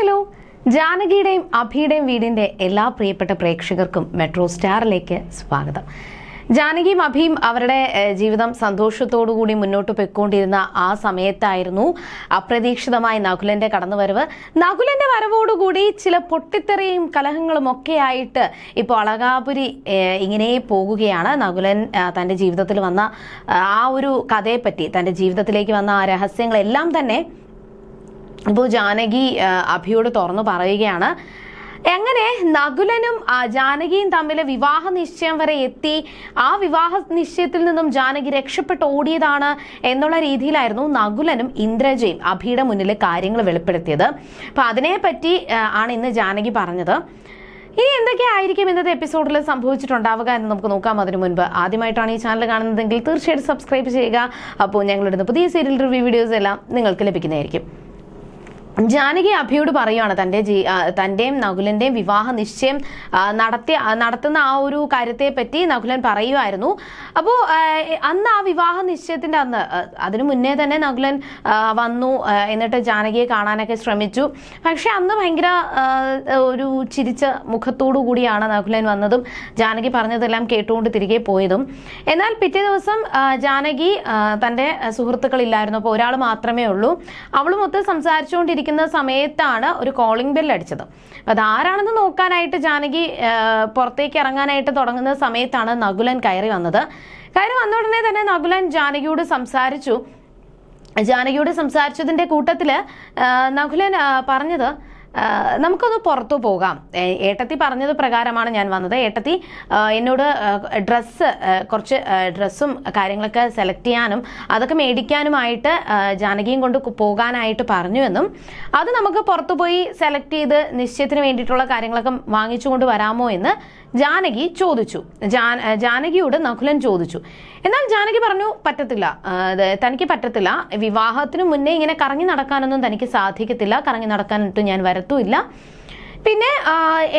Hello. ജാനകിയുടെയും അഭിയുടെയും വീടിന്റെ എല്ലാ പ്രിയപ്പെട്ട പ്രേക്ഷകർക്കും മെട്രോ സ്റ്റാറിലേക്ക് സ്വാഗതം. ജാനകിയും അഭിയും അവരുടെ ജീവിതം സന്തോഷത്തോടു കൂടി മുന്നോട്ട് പൊയ്ക്കൊണ്ടിരുന്ന ആ സമയത്തായിരുന്നു അപ്രതീക്ഷിതമായ നകുലന്റെ കടന്നുവരവ്. നകുലന്റെ വരവോടുകൂടി ചില പൊട്ടിത്തെറിയും കലഹങ്ങളും ഒക്കെ ആയിട്ട് ഇപ്പോൾ അളകാപുരി ഇങ്ങനെ പോകുകയാണ്. നകുലൻ തന്റെ ജീവിതത്തിൽ വന്ന ആ ഒരു കഥയെപ്പറ്റി തന്റെ ജീവിതത്തിലേക്ക് വന്ന ആ രഹസ്യങ്ങളെല്ലാം തന്നെ ഇപ്പോൾ ജാനകി അഭിയോട് തുറന്നു പറയുകയാണ്. എങ്ങനെ നകുലനും ജാനകിയും തമ്മിലെ വിവാഹ നിശ്ചയം വരെ എത്തി? ആ വിവാഹ നിശ്ചയത്തിൽ നിന്നും ജാനകി രക്ഷപ്പെട്ട് ഓടിയതാണ് എന്നുള്ള രീതിയിലായിരുന്നു നകുലനും ഇന്ദ്രജയും അഭിയുടെ മുന്നിൽ കാര്യങ്ങൾ വെളിപ്പെടുത്തിയത്. അപ്പൊ അതിനെപ്പറ്റി ആണ് ഇന്ന് ജാനകി പറഞ്ഞത്. ഇനി എന്തൊക്കെയായിരിക്കും ഇന്നത്തെ എപ്പിസോഡിൽ സംഭവിച്ചിട്ടുണ്ടാവുക എന്ന് നമുക്ക് നോക്കാം അതിനു മുൻപ്. ആദ്യമായിട്ടാണ് ഈ ചാനൽ കാണുന്നതെങ്കിൽ തീർച്ചയായിട്ടും സബ്സ്ക്രൈബ് ചെയ്യുക. അപ്പോൾ ഞങ്ങളിടുന്ന പുതിയ സീരിയൽ റിവ്യൂ വീഡിയോസ് എല്ലാം നിങ്ങൾക്ക് ലഭിക്കുന്നതായിരിക്കും. ജാനകി അഭിയോട് പറയുകയാണ് തന്റെ ജീ തന്റെയും നകുലന്റെയും വിവാഹ നിശ്ചയം നടത്തിയ നടത്തി നടത്തുന്ന ആ ഒരു കാര്യത്തെ പറ്റി നകുലൻ പറയുമായിരുന്നു അപ്പോൾ അന്ന് ആ വിവാഹ നിശ്ചയത്തിന്റെ അന്ന് അതിനു മുന്നേ തന്നെ നകുലൻ വന്നു എന്നിട്ട് ജാനകിയെ കാണാനൊക്കെ ശ്രമിച്ചു. പക്ഷെ അന്ന് ഭയങ്കര ഒരു ചിരിച്ച മുഖത്തോടു കൂടിയാണ് നകുലൻ വന്നതും ജാനകി പറഞ്ഞതെല്ലാം കേട്ടുകൊണ്ട് തിരികെ പോയതും. എന്നാൽ പിറ്റേ ദിവസം ജാനകി തന്റെ സുഹൃത്തുക്കളില്ലായിരുന്നു അപ്പോൾ ഒരാൾ മാത്രമേ ഉള്ളൂ. അവളുമൊത്ത് സംസാരിച്ചുകൊണ്ടിരിക്കുന്ന സമയത്താണ് ഒരു കോളിംഗ് ബെൽ അടിച്ചത്. അപ്പം അതാരാണെന്ന് നോക്കാനായിട്ട് ജാനകി പുറത്തേക്ക് ഇറങ്ങാനായിട്ട് തുടങ്ങുന്ന സമയത്താണ് നകുലൻ കയറി വന്നത്. കയറി വന്ന ഉടനെ തന്നെ നകുലൻ ജാനകിയോട് സംസാരിച്ചു. ജാനകിയോട് സംസാരിച്ചതിന്റെ കൂട്ടത്തിൽ നകുലൻ പറഞ്ഞത് നമുക്കൊന്ന് പുറത്തു പോകാം. ഏട്ടത്തി പറഞ്ഞത് പ്രകാരമാണ് ഞാൻ വന്നത്. ഏട്ടത്തി എന്നോട് ഡ്രസ്സ് കുറച്ച് ഡ്രസ്സും കാര്യങ്ങളൊക്കെ സെലക്ട് ചെയ്യാനും അതൊക്കെ മേടിക്കാനുമായിട്ട് ജാനകിയും കൊണ്ട് പോകാനായിട്ട് പറഞ്ഞുവെന്നും അത് നമുക്ക് പുറത്തു പോയി സെലക്ട് ചെയ്ത് നിശ്ചയത്തിന് വേണ്ടിയിട്ടുള്ള കാര്യങ്ങളൊക്കെ വാങ്ങിച്ചുകൊണ്ട് വരാമോ എന്ന് ജാനകി ചോദിച്ചു. ജാനകിയോട് നകുലൻ ചോദിച്ചു. എന്നാൽ ജാനകി പറഞ്ഞു പറ്റത്തില്ല. തനിക്ക് പറ്റത്തില്ല. വിവാഹത്തിന് മുന്നേ ഇങ്ങനെ കറങ്ങി നടക്കാനൊന്നും തനിക്ക് സാധിക്കത്തില്ല. കറങ്ങി നടക്കാനിട്ട് ഞാൻ വരത്തുമില്ല. പിന്നെ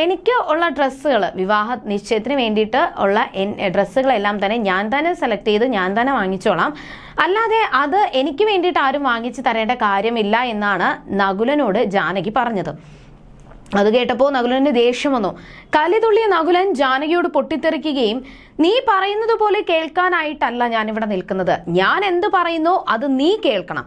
എനിക്ക് ഉള്ള ഡ്രസ്സുകൾ വിവാഹ നിശ്ചയത്തിന് വേണ്ടിയിട്ട് ഉള്ള ഡ്രസ്സുകളെല്ലാം തന്നെ ഞാൻ തന്നെ സെലക്ട് ചെയ്ത് ഞാൻ തന്നെ വാങ്ങിച്ചോളാം. അല്ലാതെ അത് എനിക്ക് വേണ്ടിയിട്ട് ആരും വാങ്ങിച്ചു തരേണ്ട കാര്യമില്ല എന്നാണ് നകുലനോട് ജാനകി പറഞ്ഞത്. അത് കേട്ടപ്പോൾ നകുലന് ദേഷ്യം വന്നു. കലിതുള്ളിയ നകുലൻ ജാനകിയോട് പൊട്ടിത്തെറിക്കുകയും നീ പറയുന്നത് പോലെ കേൾക്കാനായിട്ടല്ല ഞാൻ ഇവിടെ നിൽക്കുന്നത്. ഞാൻ എന്ത് പറയുന്നോ അത് നീ കേൾക്കണം.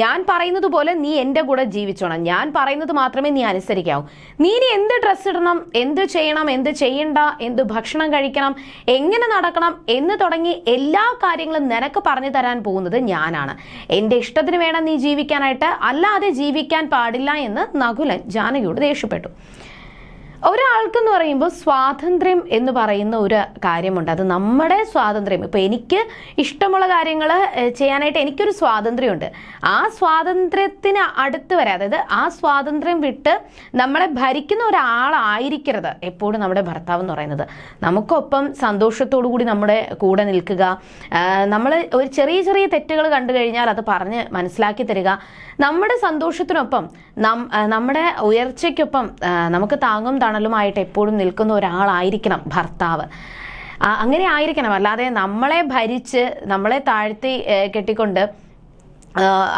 ഞാൻ പറയുന്നത് പോലെ നീ എന്റെ കൂടെ ജീവിച്ചോണം. ഞാൻ പറയുന്നത് മാത്രമേ നീ അനുസരിക്കാവൂ. നീ ഇനി എന്ത് ഡ്രസ്സ് ഇടണം? എന്ത് ചെയ്യണം? എന്ത് ചെയ്യണ്ട? എന്ത് ഭക്ഷണം കഴിക്കണം? എങ്ങനെ നടക്കണം? എന്ന് തുടങ്ങി എല്ലാ കാര്യങ്ങളും നിനക്ക് പറഞ്ഞു തരാൻ പോകുന്നത് ഞാനാണ്. എന്റെ ഇഷ്ടത്തിന് വേണം നീ ജീവിക്കാനായിട്ട്. അല്ലാതെ ജീവിക്കാൻ പാടില്ല എന്ന് നകുലൻ ജാനകിയോട് ദേഷ്യപ്പെട്ടു. ഒരാൾക്കെന്ന് പറയുമ്പോൾ സ്വാതന്ത്ര്യം എന്ന് പറയുന്ന ഒരു കാര്യമുണ്ട്. അത് നമ്മുടെ സ്വാതന്ത്ര്യം. ഇപ്പോൾ എനിക്ക് ഇഷ്ടമുള്ള കാര്യങ്ങൾ ചെയ്യാനായിട്ട് എനിക്കൊരു സ്വാതന്ത്ര്യമുണ്ട്. ആ സ്വാതന്ത്ര്യത്തിന് അടുത്ത് വരെ അതായത് ആ സ്വാതന്ത്ര്യം വിട്ട് നമ്മളെ ഭരിക്കുന്ന ഒരാളായിരിക്കരുത് എപ്പോഴും നമ്മുടെ ഭർത്താവ് എന്ന് പറയുന്നത്. നമുക്കൊപ്പം സന്തോഷത്തോടു കൂടി നമ്മുടെ കൂടെ നിൽക്കുക നമ്മൾ ഒരു ചെറിയ ചെറിയ തെറ്റുകൾ കണ്ടു കഴിഞ്ഞാൽ അത് പറഞ്ഞ് മനസ്സിലാക്കി തരിക. നമ്മുടെ സന്തോഷത്തിനൊപ്പം നമ്മുടെ ഉയർച്ചയ്ക്കൊപ്പം നമുക്ക് താങ്ങും തണലുമായിട്ട് എപ്പോഴും നിൽക്കുന്ന ഒരാളായിരിക്കണം ഭർത്താവ്. അങ്ങനെ ആയിരിക്കണം. അല്ലാതെ നമ്മളെ ഭരിച്ച് നമ്മളെ താഴ്ത്തി കെട്ടിക്കൊണ്ട്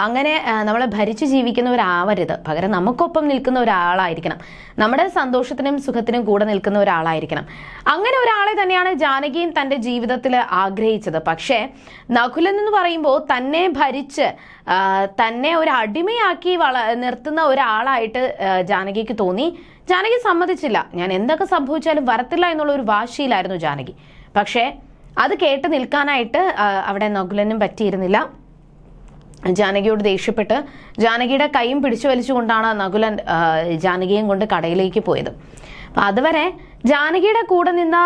അങ്ങനെ നമ്മളെ ഭരിച്ച് ജീവിക്കുന്നവരാവരുത്. പകരം നമുക്കൊപ്പം നിൽക്കുന്ന ഒരാളായിരിക്കണം. നമ്മുടെ സന്തോഷത്തിനും സുഖത്തിനും കൂടെ നിൽക്കുന്ന ഒരാളായിരിക്കണം. അങ്ങനെ ഒരാളെ തന്നെയാണ് ജാനകിയും തന്റെ ജീവിതത്തിൽ ആഗ്രഹിച്ചത്. പക്ഷേ നകുലൻ എന്ന് പറയുമ്പോൾ തന്നെ ഭരിച്ച് തന്നെ ഒരു അടിമയാക്കി വള നിർത്തുന്ന ഒരാളായിട്ട് ജാനകിക്ക് തോന്നി. ജാനകി സമ്മതിച്ചില്ല. ഞാൻ എന്തൊക്കെ സംഭവിച്ചാലും വരത്തില്ല എന്നുള്ള ഒരു വാശിയിലായിരുന്നു ജാനകി. പക്ഷേ അത് കേട്ട് നിൽക്കാനായിട്ട് അവിടെ നകുലനും പറ്റിയിരുന്നില്ല. ജാനകിയോട് ദേഷ്യപ്പെട്ട് ജാനകിയുടെ കൈയും പിടിച്ചു വലിച്ചുകൊണ്ടാണ് നകുലൻ ജാനകിയും കൊണ്ട് കടയിലേക്ക് പോയത്. അതുവരെ ജാനകിയുടെ കൂടെ നിന്ന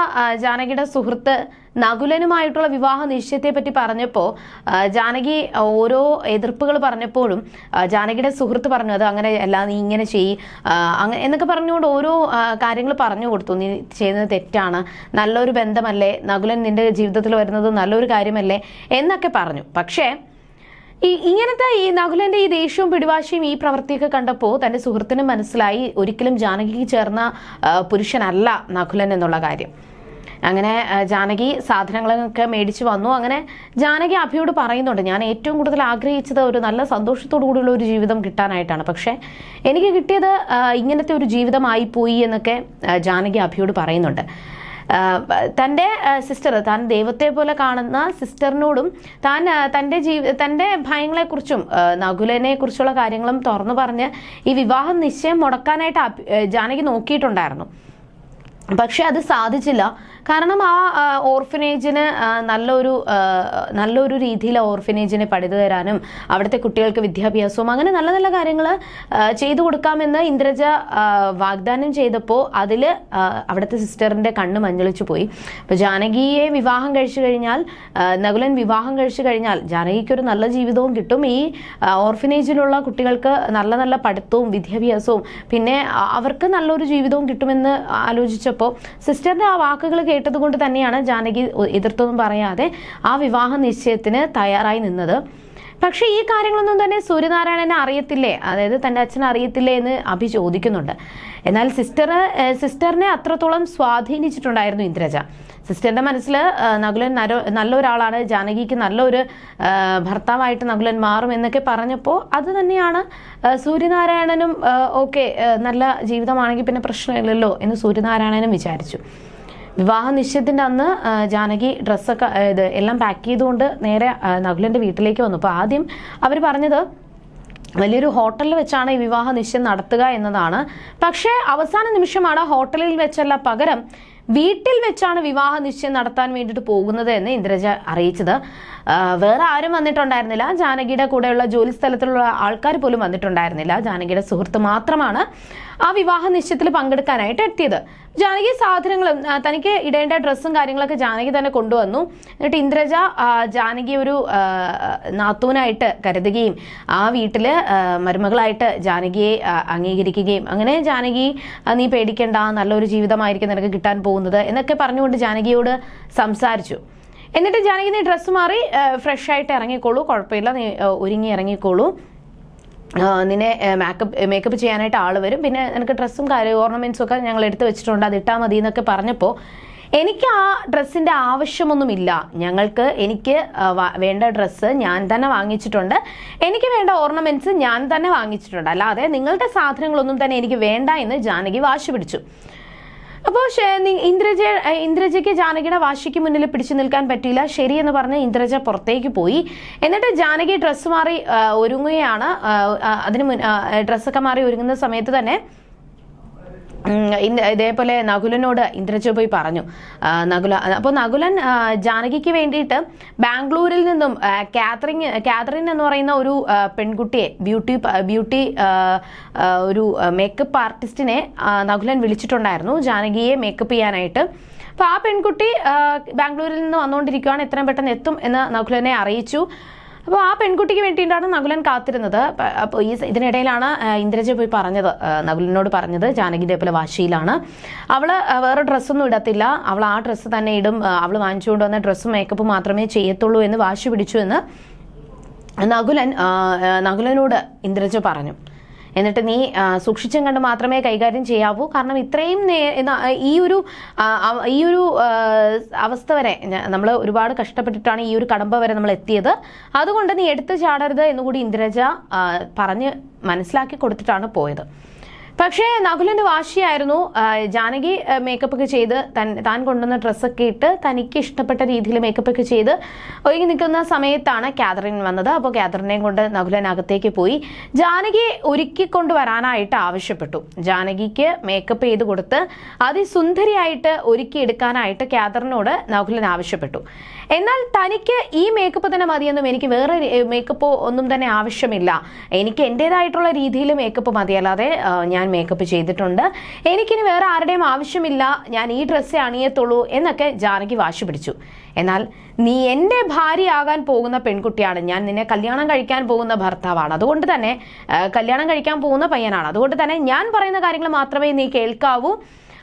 ജാനകിയുടെ സുഹൃത്ത് നകുലനുമായിട്ടുള്ള വിവാഹ നിശ്ചയത്തെ പറ്റി പറഞ്ഞപ്പോൾ ജാനകി ഓരോ എതിർപ്പുകൾ പറഞ്ഞപ്പോഴും ജാനകിയുടെ സുഹൃത്ത് പറഞ്ഞു അത് അങ്ങനെ അല്ല നീ ഇങ്ങനെ ചെയ്യ് എന്നൊക്കെ പറഞ്ഞുകൊണ്ട് ഓരോ കാര്യങ്ങൾ പറഞ്ഞു കൊടുത്തു. നീ ചെയ്യുന്നത് തെറ്റാണ് നല്ലൊരു ബന്ധമല്ലേ നകുലൻ നിന്റെ ജീവിതത്തിൽ വരുന്നത് നല്ലൊരു കാര്യമല്ലേ എന്നൊക്കെ പറഞ്ഞു. പക്ഷേ ഈ ഇങ്ങനത്തെ ഈ നകുലന്റെ ഈ ദേഷ്യവും പിടിവാശിയും ഈ പ്രവൃത്തിയൊക്കെ കണ്ടപ്പോൾ തന്റെ സുഹൃത്തിനും മനസ്സിലായി ഒരിക്കലും ജാനകിക്ക് ചേർന്ന പുരുഷനല്ല നകുലൻ എന്നുള്ള കാര്യം. അങ്ങനെ ജാനകി സാധനങ്ങളൊക്കെ മേടിച്ച് വന്നു. അങ്ങനെ ജാനകി അഭിയോട് പറയുന്നുണ്ട് ഞാൻ ഏറ്റവും കൂടുതൽ ആഗ്രഹിച്ചത് ഒരു നല്ല സന്തോഷത്തോടു കൂടിയുള്ള ഒരു ജീവിതം കിട്ടാനായിട്ടാണ്. പക്ഷേ എനിക്ക് കിട്ടിയത് ഇങ്ങനത്തെ ഒരു ജീവിതമായി പോയി എന്നൊക്കെ ജാനകി അഭിയോട് പറയുന്നുണ്ട്. തന്റെ സിസ്റ്റർ താൻ ദൈവത്തെ പോലെ കാണുന്ന സിസ്റ്ററിനോടും താൻ തന്റെ ജീവി തന്റെ ഭയങ്ങളെക്കുറിച്ചും നകുലനെ കുറിച്ചുള്ള കാര്യങ്ങളും തുറന്നു പറഞ്ഞ് ഈ വിവാഹം നിശ്ചയം മുടക്കാനായിട്ട് ജാനകി നോക്കിയിട്ടുണ്ടായിരുന്നു. പക്ഷെ അത് സാധിച്ചില്ല. കാരണം ആ ഓർഫനേജിന് നല്ലൊരു നല്ലൊരു രീതിയിൽ ഓർഫനേജിനെ പണിതു തരാനും അവിടുത്തെ കുട്ടികൾക്ക് വിദ്യാഭ്യാസവും അങ്ങനെ നല്ല നല്ല കാര്യങ്ങൾ ചെയ്തു കൊടുക്കാമെന്ന് ഇന്ദ്രജ വാഗ്ദാനം ചെയ്തപ്പോൾ അതിൽ അവിടുത്തെ സിസ്റ്ററിന്റെ കണ്ണ് മഞ്ഞളിച്ചു പോയി. അപ്പോൾ ജാനകിയെ വിവാഹം കഴിച്ചു കഴിഞ്ഞാൽ നകുലൻ വിവാഹം കഴിച്ചു കഴിഞ്ഞാൽ ജാനകിക്ക് ഒരു നല്ല ജീവിതവും കിട്ടും. ഈ ഓർഫനേജിലുള്ള കുട്ടികൾക്ക് നല്ല നല്ല പഠിത്തവും വിദ്യാഭ്യാസവും പിന്നെ അവർക്ക് നല്ലൊരു ജീവിതവും കിട്ടുമെന്ന് ആലോചിച്ചപ്പോൾ സിസ്റ്ററിന്റെ ആ വാക്കുകൾ കേട്ടതുകൊണ്ട് തന്നെയാണ് ജാനകി എതിർത്തൊന്നും പറയാതെ ആ വിവാഹ നിശ്ചയത്തിന് തയ്യാറായി നിന്നത്. പക്ഷെ ഈ കാര്യങ്ങളൊന്നും തന്നെ സൂര്യനാരായണനെ അറിയത്തില്ലേ? അതായത് തന്റെ അച്ഛൻ അറിയത്തില്ലേ എന്ന് അഭി ചോദിക്കുന്നുണ്ട്. എന്നാൽ സിസ്റ്റർ സിസ്റ്ററിനെ അത്രത്തോളം സ്വാധീനിച്ചിട്ടുണ്ടായിരുന്നു ഇന്ദ്രജ. സിസ്റ്ററിന്റെ മനസ്സിൽ നകുലൻ നര- നല്ലൊരാളാണ്. ജാനകിക്ക് നല്ലൊരു ഭർത്താവായിട്ട് നകുലൻ മാറും എന്നൊക്കെ പറഞ്ഞപ്പോൾ അത് തന്നെയാണ് സൂര്യനാരായണനും ഓക്കെ നല്ല ജീവിതമാണെങ്കിൽ പിന്നെ പ്രശ്നമില്ലല്ലോ എന്ന് സൂര്യനാരായണനും വിചാരിച്ചു. വിവാഹ നിശ്ചയത്തിന്റെ അന്ന് ജാനകി ഡ്രസ്സൊക്കെ ഇത് എല്ലാം പാക്ക് ചെയ്തുകൊണ്ട് നേരെ നകുലന്റെ വീട്ടിലേക്ക് വന്നു. അപ്പോൾ ആദ്യം അവർ പറഞ്ഞത് വലിയൊരു ഹോട്ടലിൽ വെച്ചാണ് ഈ വിവാഹ നിശ്ചയം നടത്തുക എന്നതാണ്. പക്ഷേ അവസാന നിമിഷമാണ് ഹോട്ടലിൽ വെച്ചല്ല പകരം വീട്ടിൽ വെച്ചാണ് വിവാഹ നിശ്ചയം നടത്താൻ വേണ്ടിയിട്ട് പോകുന്നത് എന്ന് ഇന്ദ്രജ അറിയിച്ചത്. വേറെ ആരും വന്നിട്ടുണ്ടായിരുന്നില്ല. ജാനകിയുടെ കൂടെയുള്ള ജോലി സ്ഥലത്തുള്ള ആൾക്കാർ പോലും വന്നിട്ടുണ്ടായിരുന്നില്ല. ജാനകിയുടെ സുഹൃത്ത് മാത്രമാണ് ആ വിവാഹ നിശ്ചയത്തിൽ പങ്കെടുക്കാനായിട്ട് എത്തിയത്. ജാനകി സാധനങ്ങളും തനിക്ക് ഇടേണ്ട ഡ്രസ്സും കാര്യങ്ങളൊക്കെ ജാനകി തന്നെ കൊണ്ടുവന്നു. എന്നിട്ട് ഇന്ദ്രജ ജാനകി ഒരു നാത്തൂനായിട്ട് കരുതുകയും ആ വീട്ടിൽ മരുമകളായിട്ട് ജാനകിയെ അംഗീകരിക്കുകയും അങ്ങനെ ജാനകി നീ പേടിക്കേണ്ട നല്ലൊരു ജീവിതമായിരിക്കും നിനക്ക് കിട്ടാൻ പോകുന്നത് എന്നൊക്കെ പറഞ്ഞുകൊണ്ട് ജാനകിയോട് സംസാരിച്ചു. എന്നിട്ട് ജാനകി നീ ഡ്രസ്സ് മാറി ഫ്രഷ് ആയിട്ട് ഇറങ്ങിക്കോളൂ. കുഴപ്പമില്ല നീ ഒരുങ്ങി ഇറങ്ങിക്കോളൂ. നിന്നെ മേക്കപ്പ് മേക്കപ്പ് ചെയ്യാനായിട്ട് ആൾ വരും. പിന്നെ നിനക്ക് ഡ്രസ്സും കാര്യം ഓർണമെന്റ്സും ഒക്കെ ഞങ്ങൾ എടുത്ത് വെച്ചിട്ടുണ്ട്. അത് ഇട്ടാൽ മതി എന്നൊക്കെ പറഞ്ഞപ്പോൾ എനിക്ക് ആ ഡ്രസ്സിന്റെ ആവശ്യമൊന്നുമില്ല. ഞങ്ങൾക്ക് എനിക്ക് വേണ്ട ഡ്രസ്സ് ഞാൻ തന്നെ വാങ്ങിച്ചിട്ടുണ്ട്. എനിക്ക് വേണ്ട ഓർണമെന്റ്സ് ഞാൻ തന്നെ വാങ്ങിച്ചിട്ടുണ്ട്. അല്ലാതെ നിങ്ങളുടെ സാധനങ്ങളൊന്നും തന്നെ എനിക്ക് വേണ്ട എന്ന് ജാനകി വാശി പിടിച്ചു. അപ്പോൾ ഇന്ദ്രജ ഇന്ദ്രജയ്ക്ക് ജാനകിയുടെ വാശിക്ക് മുന്നിൽ പിടിച്ചു നിൽക്കാൻ പറ്റിയില്ല. ശരി എന്ന് പറഞ്ഞ് ഇന്ദ്രജ പുറത്തേക്ക് പോയി. എന്നിട്ട് ജാനകി ഡ്രസ്സ് മാറി ഒരുങ്ങുകയാണ്. അതിന് ഡ്രസ്സൊക്കെ മാറി ഒരുങ്ങുന്ന സമയത്ത് തന്നെ ഇതേപോലെ നകുലനോട് ഇന്ദ്രജ പോയി പറഞ്ഞു. നകുല അപ്പോൾ നകുലൻ ജാനകിക്ക് വേണ്ടിയിട്ട് ബാംഗ്ലൂരിൽ നിന്നും കാത്രിങ് കാതറിൻ എന്ന് പറയുന്ന ഒരു പെൺകുട്ടിയെ ബ്യൂട്ടി ബ്യൂട്ടി ഒരു മേക്കപ്പ് ആർട്ടിസ്റ്റിനെ നകുലൻ വിളിച്ചിട്ടുണ്ടായിരുന്നു. ജാനകിയെ മേക്കപ്പ് ചെയ്യാനായിട്ട്. അപ്പോൾ ആ പെൺകുട്ടി ബാംഗ്ലൂരിൽ നിന്ന് വന്നുകൊണ്ടിരിക്കുകയാണ് എത്രയും പെട്ടെന്ന് എത്തും എന്ന് നകുലനെ അറിയിച്ചു. അപ്പോൾ ആ പെൺകുട്ടിക്ക് വേണ്ടിയിട്ടാണ് നകുലൻ കാത്തിരുന്നത്. അപ്പോൾ ഈ ഇതിനിടയിലാണ് ഇന്ദ്രജ പോയി പറഞ്ഞത്. നകുലിനോട് പറഞ്ഞത് ജാനകി ഇതേപോലെ വാശിയിലാണ്. അവൾ വേറെ ഡ്രസ്സൊന്നും ഇടത്തില്ല. അവൾ ആ ഡ്രസ്സ് തന്നെ ഇടും. അവൾ വാങ്ങിച്ചുകൊണ്ട് വന്ന ഡ്രസ്സും മേക്കപ്പ് മാത്രമേ ചെയ്യത്തുള്ളൂ എന്ന് വാശി പിടിച്ചു എന്ന് നകുലൻ നകുലനോട് ഇന്ദ്രജ പറഞ്ഞു. എന്നിട്ട് നീ സൂക്ഷിച്ചും കണ്ട് മാത്രമേ കൈകാര്യം ചെയ്യാവൂ. കാരണം ഇത്രയും ഈ ഒരു ഈ ഒരു അവസ്ഥ വരെ നമ്മൾ ഒരുപാട് കഷ്ടപ്പെട്ടിട്ടാണ് ഈ ഒരു കടമ്പ വരെ നമ്മൾ എത്തിയത്. അതുകൊണ്ട് നീ എടുത്തു ചാടരുത് എന്നുകൂടി ഇന്ദ്രജ പറഞ്ഞ് മനസ്സിലാക്കി കൊടുത്തിട്ടാണ് പോയത്. പക്ഷേ നകുലിന്റെ വാശിയായിരുന്നു ജാനകി മേക്കപ്പ് ഒക്കെ ചെയ്ത് തൻ- കൊണ്ടുവന്ന ഡ്രസ്സൊക്കെ ഇട്ട് തനിക്ക് ഇഷ്ടപ്പെട്ട രീതിയിൽ മേക്കപ്പ് ഒക്കെ ചെയ്ത് ഒരുങ്ങി നിൽക്കുന്ന സമയത്താണ് കാതറിൻ വന്നത്. അപ്പോൾ കാതറിനെയും കൊണ്ട് നകുലൻ അകത്തേക്ക് പോയി. ജാനകിയെ ഒരുക്കിക്കൊണ്ട് വരാനായിട്ട് ആവശ്യപ്പെട്ടു. ജാനകിക്ക് മേക്കപ്പ് ചെയ്ത് കൊടുത്ത് അതിസുന്ദരിയായിട്ട് ഒരുക്കിയെടുക്കാനായിട്ട് കാതറിനോട് നകുലൻ ആവശ്യപ്പെട്ടു. എന്നാൽ തനിക്ക് ഈ മേക്കപ്പ് തന്നെ മതിയെന്നും എനിക്ക് വേറെ മേക്കപ്പ് ഒന്നും തന്നെ ആവശ്യമില്ല. എനിക്ക് എന്റെതായിട്ടുള്ള രീതിയിൽ മേക്കപ്പ് മതി. അല്ലാതെ ഞാൻ മേക്കപ്പ് ചെയ്തിട്ടുണ്ട്. എനിക്കിനി വേറെ ആരുടെയും ആവശ്യമില്ല. ഞാൻ ഈ ഡ്രസ്സേ അണിയത്തുള്ളൂ എന്നൊക്കെ ജാനകി വാശി പിടിച്ചു. എന്നാൽ നീ എന്റെ ഭാര്യയാകാൻ പോകുന്ന പെൺകുട്ടിയാണ്. ഞാൻ നിന്നെ കല്യാണം കഴിക്കാൻ പോകുന്ന ഭർത്താവാണ്. അതുകൊണ്ട് തന്നെ കല്യാണം കഴിക്കാൻ പോകുന്ന പയ്യനാണ്. അതുകൊണ്ട് തന്നെ ഞാൻ പറയുന്ന കാര്യങ്ങൾ മാത്രമേ നീ കേൾക്കാവൂ.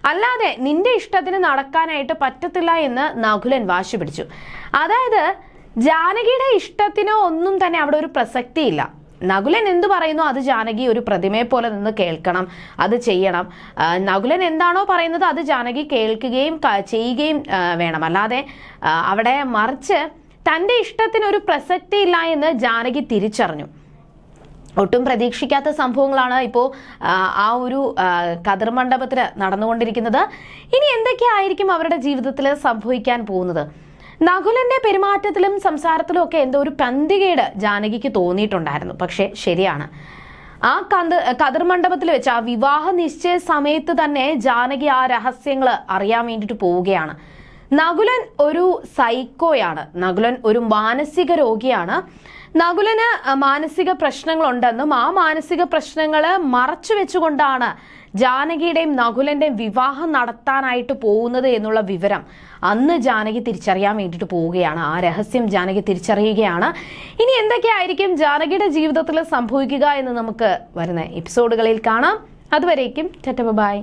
അല്ലാതെ നിന്റെ ഇഷ്ടത്തിന് നടക്കാനായിട്ട് പറ്റത്തില്ല എന്ന് നകുലൻ വാശി പിടിച്ചു. അതായത് ജാനകിയുടെ ഇഷ്ടത്തിനോ ഒന്നും തന്നെ അവിടെ ഒരു പ്രസക്തിയില്ല. നകുലൻ എന്തു പറയുന്നു? അത് ജാനകി ഒരു പ്രതിമയെ പോലെ നിന്ന് കേൾക്കണം. അത് ചെയ്യണം. നകുലൻ എന്താണോ പറയുന്നത് അത് ജാനകി കേൾക്കുകയും ചെയ്യുകയും വേണം. അല്ലാതെ അവിടെ മറിച്ച് തന്റെ ഇഷ്ടത്തിന് ഒരു പ്രസക്തി ഇല്ല എന്ന് ജാനകി തിരിച്ചറിഞ്ഞു. ഒട്ടും പ്രതീക്ഷിക്കാത്ത സംഭവങ്ങളാണ് ഇപ്പോൾ ആ ഒരു കതിർ മണ്ഡപത്തിൽ നടന്നുകൊണ്ടിരിക്കുന്നത്. ഇനി എന്തൊക്കെയായിരിക്കും അവരുടെ ജീവിതത്തിൽ സംഭവിക്കാൻ പോകുന്നത്? നകുലന്റെ പെരുമാറ്റത്തിലും സംസാരത്തിലും ഒക്കെ എന്തോ ഒരു പന്തികേട് ജാനകിക്ക് തോന്നിയിട്ടുണ്ടായിരുന്നു. പക്ഷേ ശരിയാണ്. ആ കന്ത് കതിർ മണ്ഡപത്തിൽ വെച്ച് ആ വിവാഹ നിശ്ചയ സമയത്ത് തന്നെ ജാനകി ആ രഹസ്യങ്ങൾ അറിയാൻ വേണ്ടിയിട്ട് പോവുകയാണ്. നകുലൻ ഒരു സൈക്കോയാണ്. നകുലൻ ഒരു മാനസിക രോഗിയാണ്. നകുലന് മാനസിക പ്രശ്നങ്ങളുണ്ടെന്നും ആ മാനസിക പ്രശ്നങ്ങൾ മറച്ചു വെച്ചുകൊണ്ടാണ് ജാനകിയുടെയും നകുലന്റെയും വിവാഹം നടത്താനായിട്ട് പോകുന്നത് എന്നുള്ള വിവരം അന്ന് ജാനകി തിരിച്ചറിയാൻ വേണ്ടിയിട്ട് പോവുകയാണ്. ആ രഹസ്യം ജാനകി തിരിച്ചറിയുകയാണ്. ഇനി എന്തൊക്കെയായിരിക്കും ജാനകിയുടെ ജീവിതത്തിൽ സംഭവിക്കുക എന്ന് നമുക്ക് വരുന്ന എപ്പിസോഡുകളിൽ കാണാം. അതുവരേക്കും ബൈ.